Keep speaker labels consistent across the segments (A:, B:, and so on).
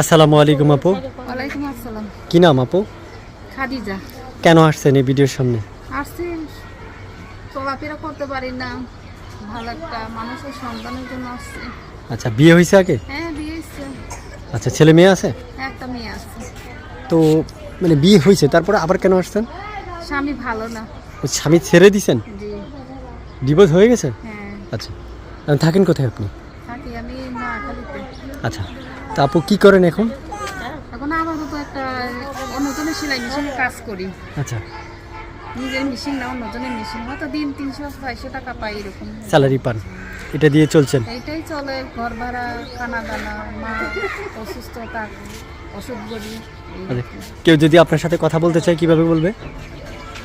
A: আসসালামু আলাইকুম আপু।
B: ওয়ালাইকুম আসসালাম।
A: কি নাম আপু?
B: খাদিজা।
A: কেন আসছেন এই ভিডিওর সামনে?
B: আসছি। চলাফেরা করতে পারি না। ভালো একটা মানুষের সন্তানের জন্য আসছি।
A: আচ্ছা বিয়ে হয়েছে আগে?
B: হ্যাঁ বিয়ে এসছে
A: আচ্ছা ছেলে মেয়ে আছে?
B: একটা মেয়ে আসছে
A: তো মানে বিয়ে হয়েছে তারপরে আবার কেন আসছেন?
B: স্বামী ভালো না।
A: স্বামী ছেড়ে দিছেন?
B: জি।
A: ডিভোর্স হয়ে গেছে?
B: হ্যাঁ।
A: আচ্ছা এখন থাকেন কোথায় আপনি?
B: থাকি আমি নোয়াখালীতে
A: আচ্ছা। তা আপু কি করেন এখন?
B: এখন আপাতত একটা অন্যজনের সেলাই মেশিনে কাজ করি।
A: আচ্ছা।
B: নিজের মেশিন না অন্যজনের মেশিন হয়তো দিন তিনশো চারশো টাকা পাই এরকম।
A: স্যালারি পান। এটা দিয়ে চলছেন?
B: এইটাই চলে ঘর ভাড়া খানা দানা মা অসুস্থতা ওষুধ করি
A: আচ্ছা। কেউ যদি আপনার সাথে কথা বলতে চায় কীভাবে বলবে?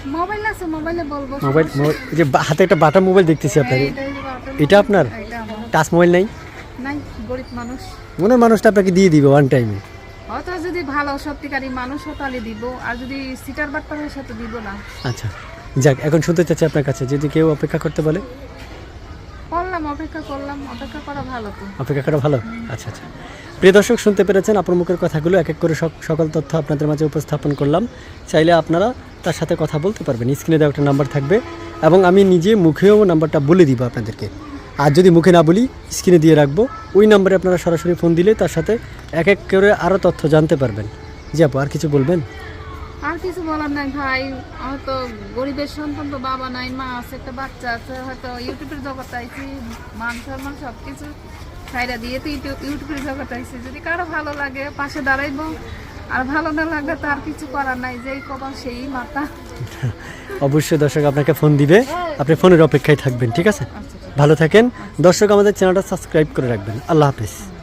B: মোবাইল আছে মোবাইলে বলব।
A: মোবাইল- যে হাতে একটা বাটা মোবাইল দেখতেছি আপনার এটা আপনার? টাচ মোবাইল নাই?
B: নাই গরিব মানুষ।
A: মনে মানুষটা আপনাকে দিয়ে দিবে ওয়ান টাইমে
B: হয়তো যদি ভালো সত্যিকারী মানুষ হয় তাহলে দিব আর যদি সিটার বাট্টার হয় সেটা দিব না।
A: আচ্ছা যাক এখন শুনতে চাচ্ছি আপনার কাছে যদি কেউ অপেক্ষা করতে বলে?
B: করলাম অপেক্ষা করলাম অপেক্ষা করা ভালো তো।
A: অপেক্ষা করা ভালো? আচ্ছা আচ্ছা। প্রিয় দর্শক শুনতে পেরেছেন আপনার মুখের কথাগুলো এক এক করে সক- সকল তথ্য আপনাদের মাঝে উপস্থাপন করলাম। চাইলে আপনারা তার সাথে কথা বলতে পারবেন। স্ক্রিনে দেওয়া একটা নাম্বার থাকবে এবং আমি নিজে মুখেও নাম্বারটা বলে দিব আপনাদেরকে। আর যদি মুখে না বলি স্ক্রিনে দিয়ে রাখব। ওই নাম্বারে আপনারা সরাসরি ফোন দিলে তার সাথে এক এক করে আরও তথ্য জানতে পারবেন। জি আপু আর কিছু বলবেন?
B: আর কিছু বলার নাই ভাই। হয়তো গরিবের সন্তান তো বাবা নাই মা আছে একটা বাচ্চা আছে হয়তো ইউটিউবের জগৎ আইছি মান সম্মান সব কিছু ছাইরা দিয়ে তো ইউটিউব- ইউটিউবের জগৎ আইছি। যদি কারও ভালো লাগে পাশে দাঁড়াইব। আর ভালো না লাগলে তো আর কিছু করার নাই। যেই কবা সেই মাথা।
A: অবশ্যই দর্শক আপনাকে ফোন দিবে। আপনি ফোনের অপেক্ষায় থাকবেন ঠিক আছে?
B: আচ্ছা।
A: ভালো থাকেন। দর্শক আমাদের চ্যানেলটা সাবস্ক্রাইব করে রাখবেন। আল্লাহ হাফিজ।